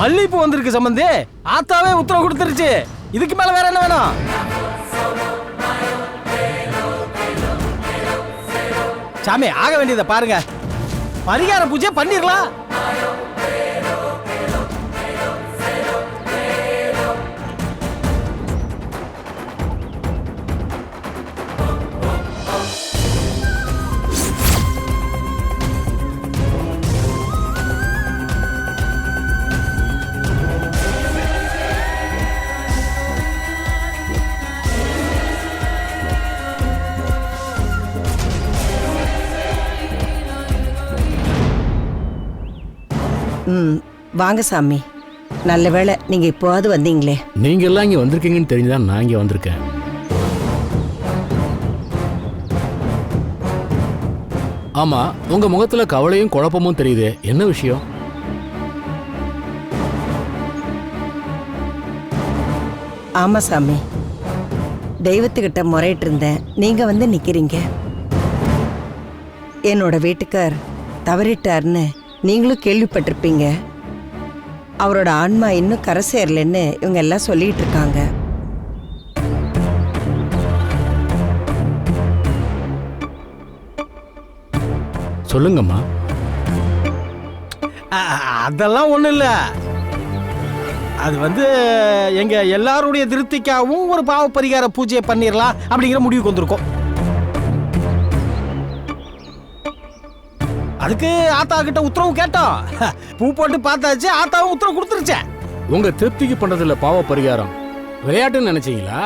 மல்லிகைப்பூ வந்திருக்கு சம்பந்தி. ஆத்தாவே உத்தரவு கொடுத்துருச்சு. இதுக்கு மேல வேற என்ன வேணும்? சாமி ஆக வேண்டியதை பாருங்க. பரிகார பூஜை பண்ணிடலாம். வாங்க சாமி. நல்ல வேளை நீங்க இப்போவாது வந்தீங்களே. நீங்க எல்லாம் இங்க வந்திருக்கீங்கன்னு தெரிஞ்சுதான் நான் இங்க வந்திருக்கேன். ஆமா உங்க முகத்துல கவலையும் குழப்பமும் தெரியுது. என்ன விஷயம்? ஆமா சாமி. தெய்வத்துக்கிட்ட முறையிட்டு இருந்தேன் நீங்க வந்து நிக்கிறீங்க. என்னோட வீட்டுக்கார் தவறிட்டார்னு நீங்களும் கேள்விப்பட்டிருப்பீங்க. அவரோட ஆன்மா இன்னும் கரை சேரலன்னு இவங்க எல்லாம் சொல்லிட்டு இருக்காங்க. சொல்லுங்கம்மா. அதெல்லாம் ஒண்ணும் இல்ல. அது வந்து எங்க எல்லாருடைய திருப்திக்காகவும் ஒரு பாவ பரிகார பூஜையை பண்ணிடலாம் அப்படிங்கிற முடிவுக்கு வந்திருக்கோம். அதுக்கு ஆத்தா கிட்ட உத்தரவு கேட்டோம் பூ போட்டு பார்த்தாச்சு ஆத்தாவும் உத்தரவு கொடுத்துருச்சேன் உங்க திருப்திக்கு பண்றதுல பாவ பரிகாரம். விளையாட்டுன்னு நினைச்சீங்களா?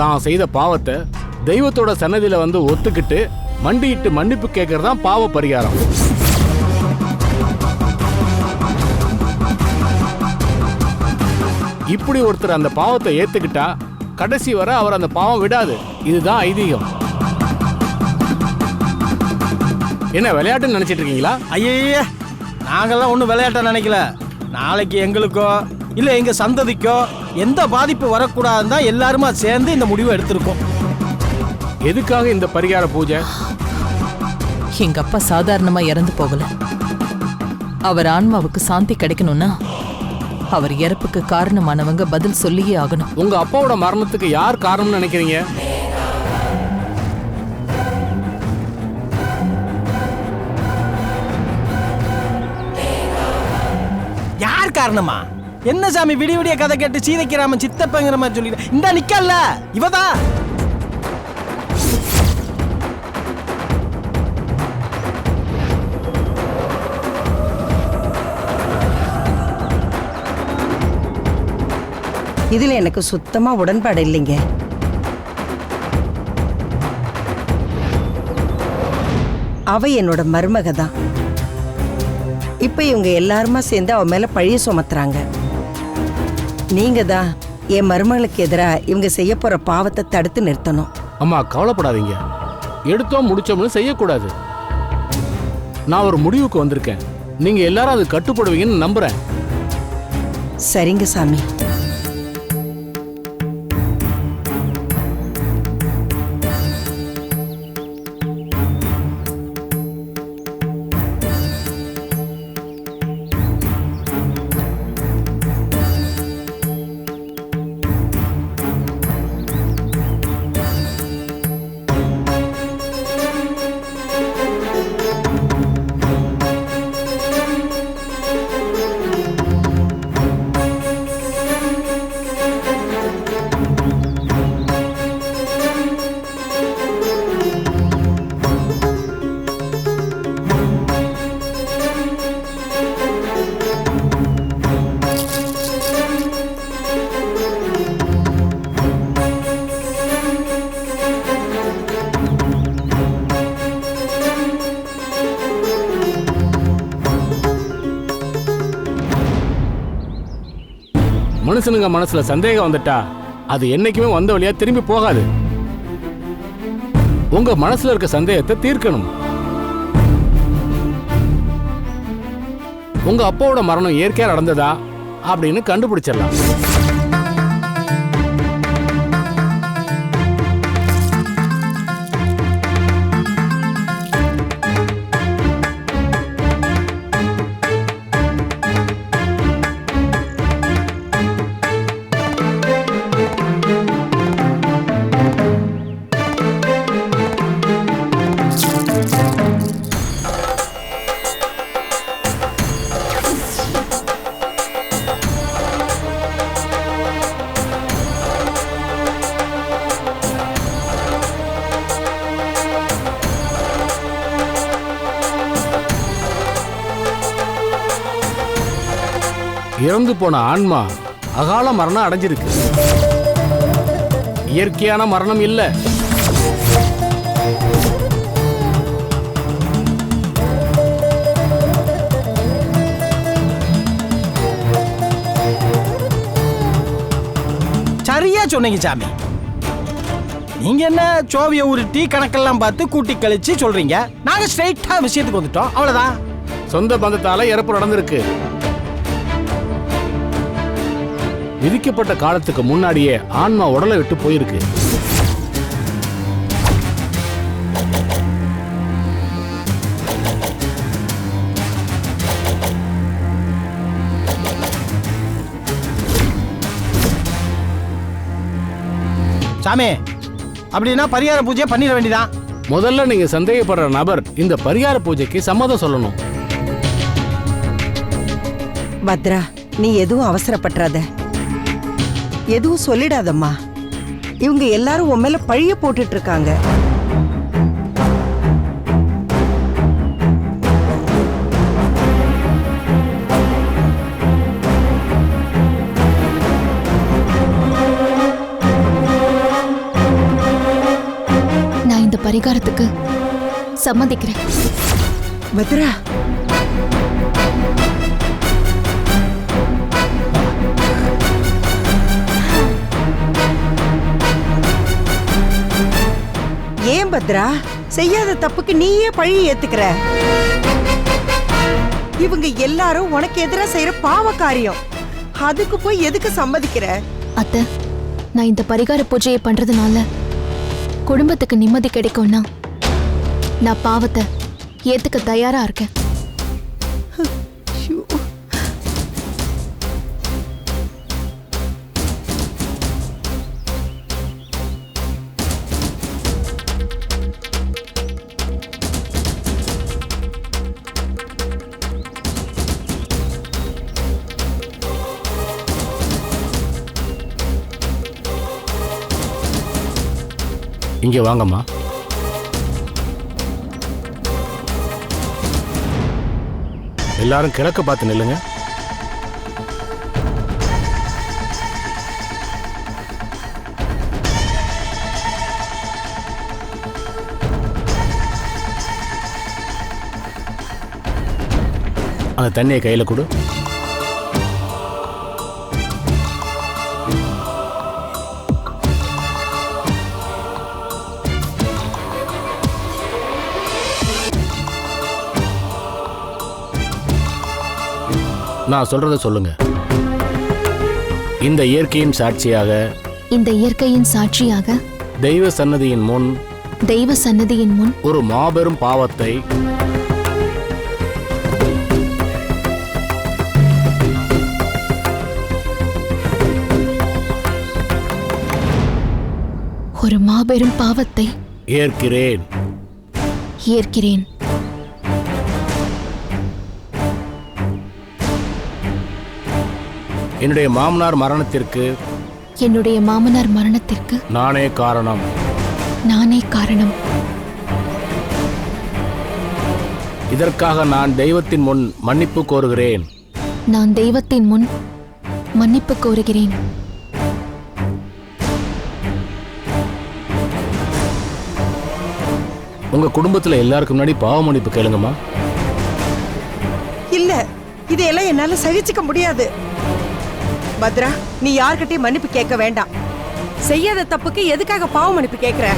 தான் செய்த பாவத்தை தெய்வத்தோட சன்னதியில வந்து ஒத்துக்கிட்டு மண்டியிட்டு மன்னிப்பு கேட்கறதான் பாவ பரிகாரம். இப்படி ஒருத்தர் அந்த பாவத்தை ஏத்துக்கிட்டா கடைசி வரை அவர் அந்த பாவம் விடாது. இதுதான் ஐதீகம். என்ன விளையாட்டுன்னு நினைச்சிட்டு இருக்கீங்களா ஐயே நாங்கெல்லாம் ஒன்றும் விளையாட்ட நினைக்கல. நாளைக்கு எங்களுக்கோ இல்லை எங்க சந்ததிக்கோ எந்த பாதிப்பு வரக்கூடாதுன்னு தான் எல்லாருமா சேர்ந்து இந்த முடிவை எடுத்திருக்கோம். எதுக்காக இந்த பரிகார பூஜை? எங்க அப்பா சாதாரணமா இறந்து போகல. அவர் ஆன்மாவுக்கு சாந்தி கிடைக்கணும்னா அவர் இறப்புக்கு காரணமானவங்க பதில் சொல்லியே ஆகணும். உங்க அப்பாவோட மரணத்துக்கு யார் காரணம்னு நினைக்கிறீங்க? யார் காரணமா? என்ன சாமி விடிய விடிய கதை கேட்டு சீதைக்கிராமன் சித்தப்பங்கிற மாதிரி சொல்லிட்டு இந்த நிக்கல்ல இவதான். இதுல எனக்கு சுத்தமா உடன்பாடு இல்லைங்க. அவ என்னோட மருமக தான். இப்ப இவங்க எல்லாருமா சேர்ந்து அவ மேல பழிய சுமத்துறாங்க. நீங்க தான் என் மருமகளுக்கு எதிரா இவங்க செய்ய போற பாவத்தை தடுத்து நிறுத்தணும். அம்மா கவலைப்படாதீங்க. எடுத்தோம் முடிச்சோம்னு செய்யக்கூடாது. நான் ஒரு முடிவுக்கு வந்திருக்கேன். நீங்க எல்லாரும் அது கட்டுப்படுவீங்கன்னு நம்புறேன். சரிங்க சாமி. மனுஷனுங்க மனசுல சந்தேகம் வந்துட்டா அது என்னைக்குமே வந்த வழியா திரும்பி போகாது. உங்க மனசுல இருக்க சந்தேகத்தை தீர்க்கணும். உங்க அப்பாவோட மரணம் இயற்கையா நடந்ததா அப்படின்னு கண்டுபிடிச்சிடலாம். இறந்து போன ஆன்மா அகால மரணம் அடைஞ்சிருக்கு. இயற்கையான மரணம் இல்ல. சரியா சொன்னீங்க சாமி. நீங்க என்ன சோவிய உருட்டி கணக்கெல்லாம் பார்த்து கூட்டி கழிச்சு சொல்றீங்க? நாங்க ஸ்ட்ரைட்டா விஷயத்துக்கு வந்துட்டோம். அவ்வளவுதான். சொந்த பந்தத்தால இறப்பு நடந்திருக்கு. விதிக்கப்பட்ட காலத்துக்கு முன்னாடியே ஆன்மா உடலை விட்டு போயிருக்கு. சாமி அப்படின்னா பரிகார பூஜையை பண்ணிட வேண்டியதான் முதல்ல நீங்க சந்தேகப்படுற நபர் இந்த பரிகார பூஜைக்கு சம்மதம் சொல்லணும். பத்ரா நீ எதுவும் அவசரப்பட்டுறாத. எதுவும் சொல்லிடாதம்மா. இவங்க எல்லாரும் உன் மேல பழிய போட்டுட்டு இருக்காங்க நான் இந்த பரிகாரத்துக்கு சம்மதிக்கிறேன். பத்ரா பத்ரா செய்யாத தப்புக்கு நீயே பழி ஏத்துக்கிற. இவங்க எல்லாரும் உனக்கு எதிரா செய்யற பாவ காரியம். அதுக்கு போய் எதுக்கு சம்மதிக்கிற? அத்தை நான் இந்த பரிகார பூஜையை பண்றதுனால குடும்பத்துக்கு நிம்மதி கிடைக்கும்னா நான் பாவத்தை ஏத்துக்க தயாரா இருக்கேன். இங்க வாங்கம்மா. எல்லாரும் கிழக்க பார்த்து நில்லுங்க. அந்த தண்ணியை கையில கொடு. நான் சொல்றத சொல்லுங்க. இந்த இயற்கையின் சாட்சியாக இந்த இயற்கையின் சாட்சியாக தெய்வ சன்னதியின் முன் தெய்வ சன்னதியின் முன் ஒரு மாபெரும் பாவத்தை ஒரு மாபெரும் பாவத்தை ஏற்கிறேன். ஏற்கிறேன். என்னுடைய மாமனார் மரணத்திற்கு என்னுடைய மாமனார் மரணத்திற்கு நானே காரணம். நானே காரணம். இதற்காக நான் தெய்வத்தின் முன் மன்னிப்பு கோருகிறேன். நான் தெய்வத்தின் முன் மன்னிப்பு கோருகிறேன். உங்க குடும்பத்துல எல்லாருக்கும் முன்னாடி பாவ மன்னிப்பு கேளுங்கம்மா. இல்ல இதையெல்லாம் என்னால சகிச்சுக்க முடியாது. பத்ரா நீ யார்கிட்டயும் மன்னிப்பு கேட்க வேண்டாம். செய்யாத தப்புக்கு எதுக்காக பாவ மன்னிப்பு கேக்குற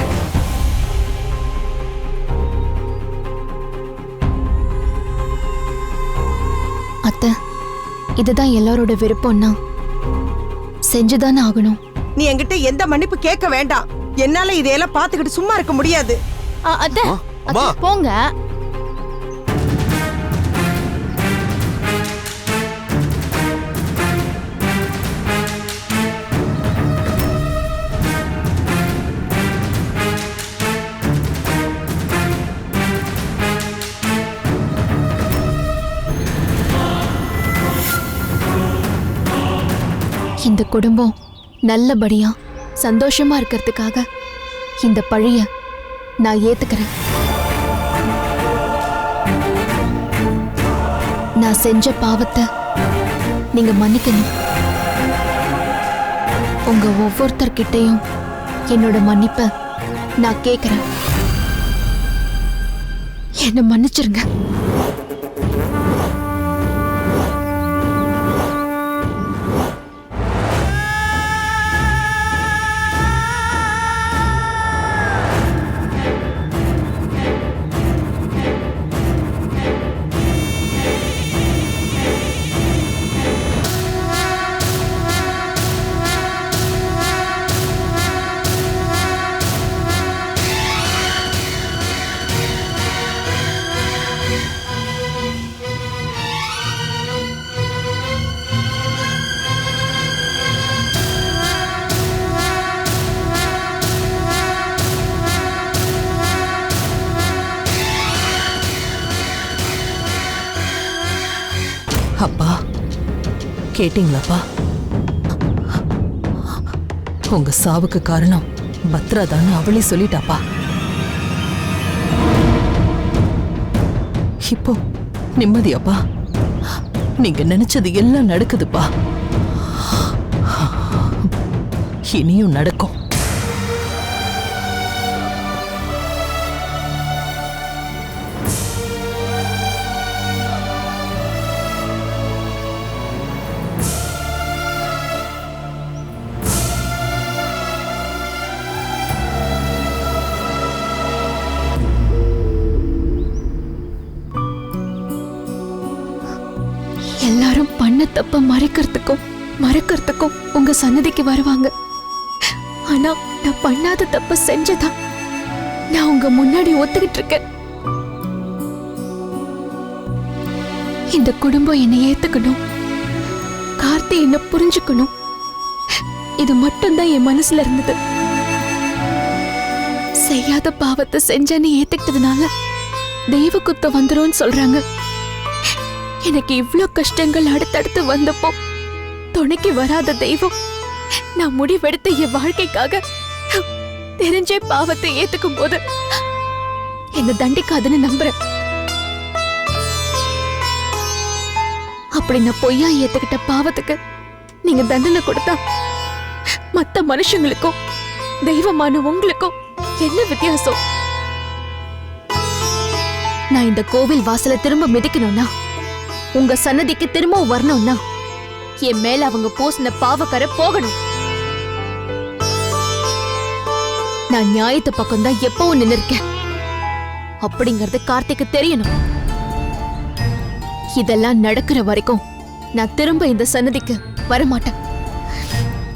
அத்தை இதுதான் எல்லாரோட விருப்பம்னா. செஞ்சுதானே ஆகணும். நீ என்கிட்ட எந்த மன்னிப்பு கேட்க வேண்டாம். என்னால இதையெல்லாம் பாத்துக்கிட்டு சும்மா இருக்க முடியாது. அத்தை, போங்க. குடும்பம் நல்லபடியா சந்தோஷமா இருக்கிறதுக்காக இந்த பழிய நான் ஏத்துக்கிறேன். நான் செஞ்ச பாவத்தை நீங்க மன்னிக்கணும். உங்க ஒவ்வொருத்தர்கிட்டயும் என்னோட மன்னிப்ப நான் கேட்கிறேன் என்னை மன்னிச்சிருங்க. கேட்டீங்களாப்பா? உங்க சாவுக்கு காரணம் பத்ரா தான் அவளே சொல்லிட்டாப்பா. இப்போ நிம்மதியாப்பா. நீங்க நினைச்சது எல்லாம் நடக்குதுப்பா. இனியும் நடக்கும். தப்ப மறைக்கிறதுக்கும் மறக்கிறதுக்கும் உங்க சன்னதிக்கு வருவாங்க. ஆனா நான் பண்ணாத தப்ப செஞ்சதா? நான் உங்க முன்னாடி ஒத்துக்கிட்டு இருக்கேன் இந்த குடும்பம் என்னை ஏத்துக்கணும். கார்த்தி என்ன புரிஞ்சுக்கணும். இது மட்டும்தான் என் மனசுல இருந்தது. செய்யாத பாவத்தை செஞ்சேன்னு ஏத்துக்கிட்டதுனால தெய்வ குத்தம் வந்துரும்னு சொல்றாங்க. எனக்கு இவ்ளோ கஷ்டங்கள் அடுத்தடுத்து வந்தப்போ துணைக்கு வராத தெய்வம் நான் முடிவெடுத்த என் வாழ்க்கைக்காக தெரிஞ்சே பாவத்தை ஏத்துக்கும் போது என்ன தண்டிக்காதுன்னு நம்புறேன். அப்படி நான் பொய்யா ஏத்துக்கிட்ட பாவத்துக்கு நீங்க தண்டனை கொடுத்தா மத்த மனுஷங்களுக்கும் தெய்வமான உங்களுக்கும் என்ன வித்தியாசம்? நான் இந்த கோவில் வாசலை திரும்ப மிதிக்கணும்னா உங்க சன்னதிக்கு திரும்ப வரணும்னா என் மேல அவங்க பூசின பாவக்கரை போகணும். நான் நியாயத்து பக்கம் தான் எப்பவும் நின்னு இருக்கேன் அப்படிங்கறது கார்த்திக்கு தெரியணும். இதெல்லாம் நடக்கிற வரைக்கும் நான் திரும்ப இந்த சன்னதிக்கு வரமாட்டேன்.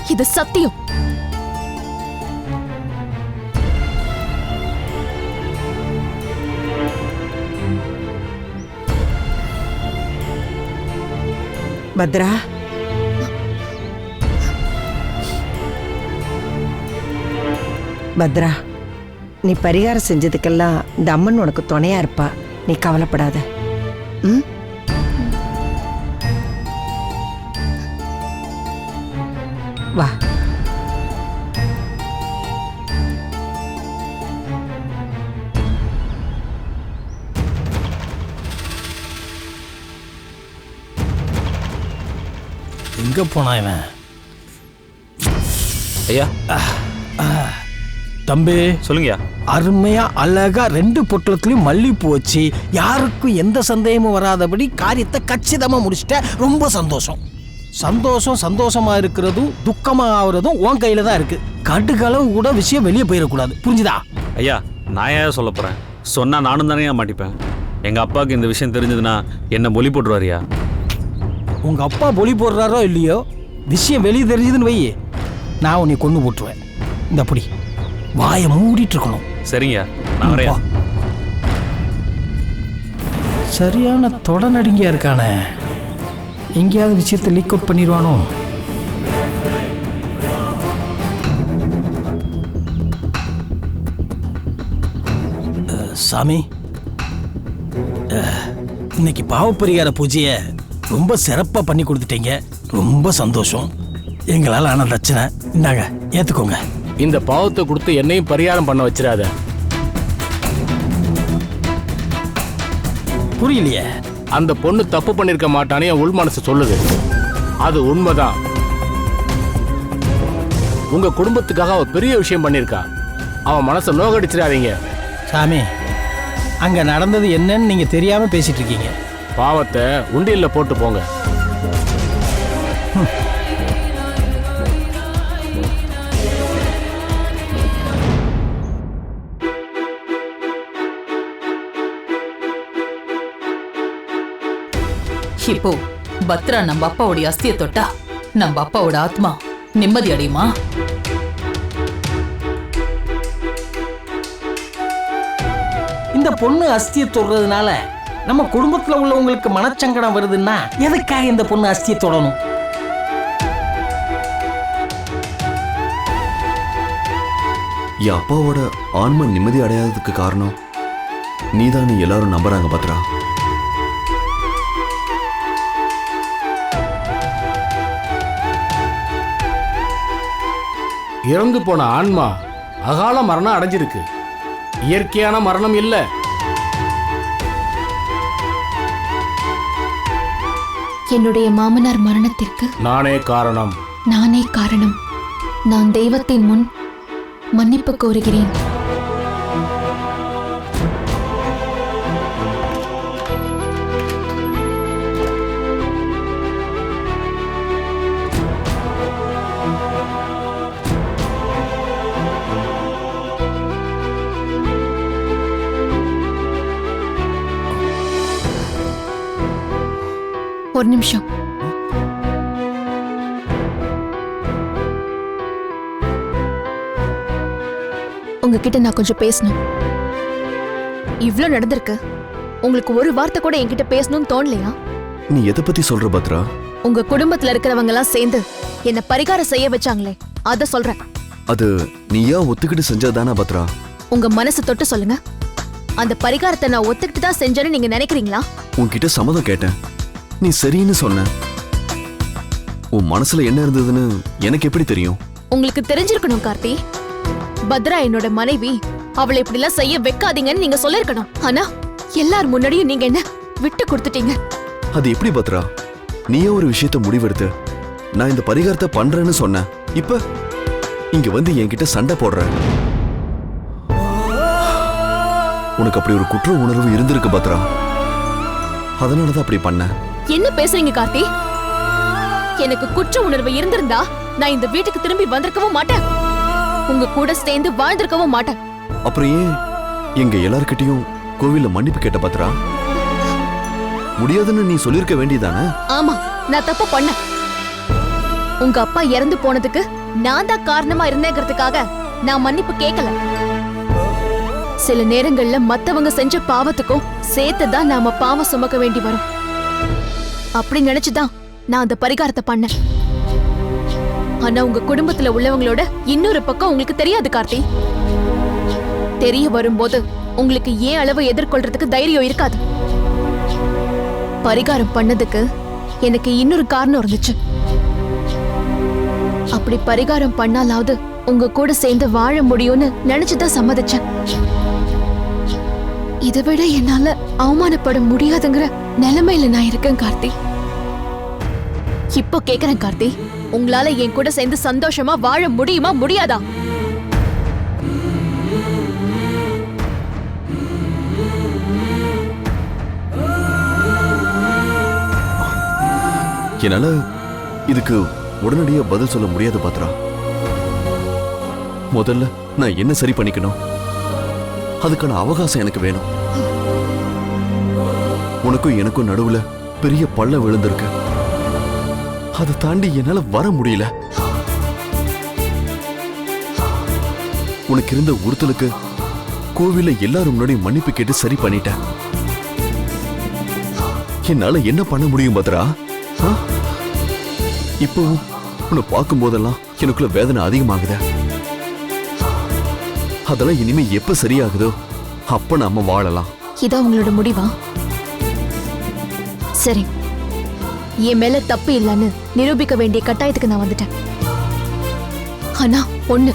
இது சத்தியம். பத்ரா? பத்ரா நீ பரிகாரம் செஞ்சதுக்கெல்லாம் இந்த அம்மன் உனக்கு துணையா இருப்பா. நீ கவலைப்படாத. ம்? வா. எங்க போனா இவன்? ஐயா. தம்பி சொல்லுங்கய்யா. அருமையா அழகா ரெண்டு பொட்டலத்துலயும் மல்லிப்பூ வச்சு யாருக்கும் எந்த சந்தேகமும் வராதபடி காரியத்தை கச்சிதமா முடிச்சிட்ட ரொம்ப சந்தோஷம். சந்தோஷம் சந்தோஷமா இருக்கிறதும் துக்கமா ஆகுறதும் உன் கையில தான் இருக்கு. கடுகளவு கூட விஷயம் வெளியே போயிடக்கூடாது. புரிஞ்சுதா? ஐயா நான் ஏன் சொல்ல போகிறேன் சொன்னால் நானும் தானே மாட்டிப்பேன். எங்கள் அப்பாவுக்கு இந்த விஷயம் தெரிஞ்சதுன்னா என்ன மொழி போட்டுருவாரியா உங்க அப்பா பொலி போடுறாரோ இல்லையோ விஷயம் வெளியே தெரிஞ்சதுன்னு வை நான் உன்னை கொண்டு போட்டுருவேன். இந்த அப்படி வாயை மூடிட்டு இருக்கணும். சரிங்கய்யா. நான் வரையா வா. சரியான தொட நடுங்கியா இருக்கானே. எங்கேயாவது விஷயத்தை லீக் அவுட் பண்ணிடுவானோ? சாமி. இன்னைக்கு பாவப்பரிகார பூஜையை ரொம்ப சிறப்பாக பண்ணி கொடுத்துட்டீங்க. ரொம்ப சந்தோஷம். எங்களால் ஆன பிரச்சனை இந்தாங்க ஏற்றுக்கோங்க இந்த பாவத்தை கொடுத்து என்னையும் பரிகாரம் பண்ண வச்சிடாத. புரியலையே. அந்த பொண்ணு தப்பு பண்ணிருக்க மாட்டானே என் உள் மனசு சொல்லுது. அது உண்மைதான். உங்க குடும்பத்துக்காக அவ பெரிய விஷயம் பண்ணிருக்கா. அவன் மனசை நோகடிச்சிடாதீங்க. சாமி அங்க நடந்தது என்னன்னு நீங்க தெரியாம பேசிட்டு இருக்கீங்க. பாவத்தை உண்டியல்ல போட்டு போங்க. இப்போ பத்ரா நம்ம அப்பாவுடைய அஸ்திய தொட்டா நம்ம அப்பாவோட ஆத்மா நிம்மதி அடையுமா? இந்த பொண்ணு அஸ்தியை தொடுறதுனால நம்ம குடும்பத்துல உள்ளவங்களுக்கு மனச்சங்கடம் வருதுன்னா எதுக்காக இந்த பொண்ணு அஸ்தியை தொடணும்? என் அப்பாவோட ஆன்ம நிம்மதி அடையாததுக்கு காரணம் நீதான்னு எல்லாரும் நம்புறாங்க பத்ரா. இறந்து போன ஆன்மா அகால மரணம் அடைஞ்சிருக்கு. இயற்கையான மரணம் இல்லை. என்னுடைய மாமனார் மரணத்திற்கு நானே காரணம். நானே காரணம். நான் தெய்வத்தின் முன் மன்னிப்பு கோருகிறேன். ஒரு நிமிஷம். உங்ககிட்ட நான் கொஞ்சம் பேசணும். இவ்ளோ நடந்திருக்கு. உங்களுக்கு ஒரு வார்த்தை கூட என்கிட்ட பேசணும்னு தோணலையா? நீ எதை பத்தி சொல்ற பத்ரா? உங்க குடும்பத்துல இருக்கிறவங்க எல்லாம் சேர்ந்து என்ன பரிகாரம் செய்ய வச்சாங்களே அத சொல்றேன். அது நீயா ஒத்துக்கிட்டு செஞ்சதானா பத்ரா? உங்க மனசு தொட்டு சொல்லுங்க. அந்த பரிகாரத்தை நான் ஒத்துக்கிட்டு தான் செஞ்சேன்னு நீங்க நினைக்கிறீங்களா? உன்கிட்ட சம்மதம் கேட்டேன். நீ சரின்னு சொன்ன. உன் மனசுல என்ன இருந்ததுன்னு எனக்கு எப்படி தெரியும்? உங்களுக்கு தெரிஞ்சிருக்கணும் கார்த்தி. பத்ரா என்னோட மனைவி. அவளை இப்படி எல்லாம் செய்ய வைக்காதீங்கன்னு நீங்க சொல்லிருக்கணும். ஆனா எல்லார் முன்னாடியும் நீங்க என்ன விட்டு கொடுத்துட்டீங்க? அது எப்படி பத்ரா? நீயே ஒரு விஷயத்த முடிவெடுத்து நான் இந்த பரிகாரத்தை பண்றேன்னு சொன்ன. இப்ப இங்க வந்து என்கிட்ட சண்டை போடுற. உனக்கு அப்படி ஒரு குற்ற உணர்வு இருந்திருக்கு பத்ரா. அதனாலதான் அப்படி பண்ண என்ன பேசுறீங்க கார்த்தி? எனக்கு குற்ற உணர்வு இருந்திருந்தா நான் இந்த வீட்டுக்கு திரும்பி வந்திருக்கவும் மாட்டேன். உங்க கூட சேர்ந்து வாழ்ந்திருக்கவும் மாட்டேன். அப்புறம் ஏன் எங்க எல்லார்கிட்டயும் கோவில்ல மன்னிப்பு கேட்ட பத்ரா முடியாதுன்னு நீ சொல்லிருக்க வேண்டியதானே? ஆமா நான் தப்பு பண்ணேன். உங்க அப்பா இறந்து போனதுக்கு நான் தான் காரணமா இருந்தேங்கிறதுக்காக நான் மன்னிப்பு கேட்கல சில நேரங்கள்ல மத்தவங்க செஞ்ச பாவத்துக்கும் சேர்த்து தான் நாம பாவம் சுமக்க வேண்டி வரும். அப்படி நினைச்சுதான் நான் அந்த பரிகாரத்தை பண்ணேன். ஆனா உங்க குடும்பத்துல உள்ளவங்களோட இன்னொரு பக்கம் உங்களுக்கு தெரியாது கார்த்தி. தெரிய வரும்போது உங்களுக்கு ஏன் அளவு எதிர்கொள்றதுக்கு தைரியம் இருக்காது. பரிகாரம் பண்ணதுக்கு எனக்கு இன்னொரு காரணம் இருந்துச்சு. அப்படி பரிகாரம் பண்ணாலாவது உங்க கூட சேர்ந்து வாழ முடியும்னு நினைச்சுதான் சம்மதிச்சேன். இதை விட என்னால அவமானப்பட முடியாதுங்கிற நிலைமையில நான் இருக்கேன் கார்த்தி. இப்போ கேக்குறேன் கார்த்தி. உங்களால என் கூட சேர்ந்து சந்தோஷமா வாழ முடியுமா முடியாதா? என்னால இதுக்கு உடனடியா பதில் சொல்ல முடியாது பாத்ரா. முதல்ல நான் என்ன சரி பண்ணிக்கணும்? அதுக்கான அவகாசம் எனக்கு வேணும். உனக்கும் எனக்கும் நடுவுல பெரிய பள்ளம் விழுந்திருக்கு. அதை தாண்டி என்னால வர முடியல. உனக்கு இருந்த உறுத்தலுக்கு கோவில எல்லாரும் முன்னாடி மன்னிப்பு கேட்டு சரி பண்ணிட்டேன். என்னால என்ன பண்ண முடியும் பத்ரா? இப்போ உன்னை பார்க்கும் போதெல்லாம் எனக்குள்ள வேதனை அதிகமாகுத. அதெல்லாம் இனிமே எப்ப சரியாகுதோ அப்ப நாம வாழலாம். இதான் உங்களோட முடிவா? சரி. என் மேல தப்பு இல்லைன்னு நிரூபிக்க வேண்டிய கட்டாயத்துக்கு நான் வந்துட்டேன். ஆனா ஒண்ணு.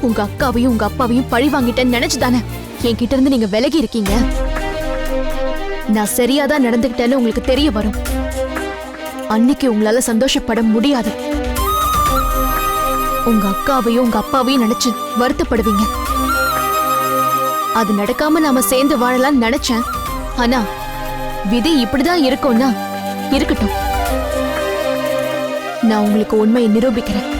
உங்க அக்காவையும் உங்க அப்பாவையும் பழி வாங்கிட்டேன்னு நினைச்சுதானே என்கிட்ட இருந்து நீங்க விலகி இருக்கீங்க. நான் சரியாதான் நடந்துகிட்டேன்னு உங்களுக்கு தெரிய வரும். அன்னைக்கு உங்களால சந்தோஷப்பட முடியாது. உங்க அக்காவையும் உங்க அப்பாவையும் நினைச்சு வருத்தப்படுவீங்க. அது நடக்காம நாம சேர்ந்து வாழலாம்னு நினைச்சேன். ஆனா விதி இப்படிதான் இருக்கும்னா இருக்கட்டும். நான் உங்களுக்கு உண்மையை நிரூபிக்கிறேன்.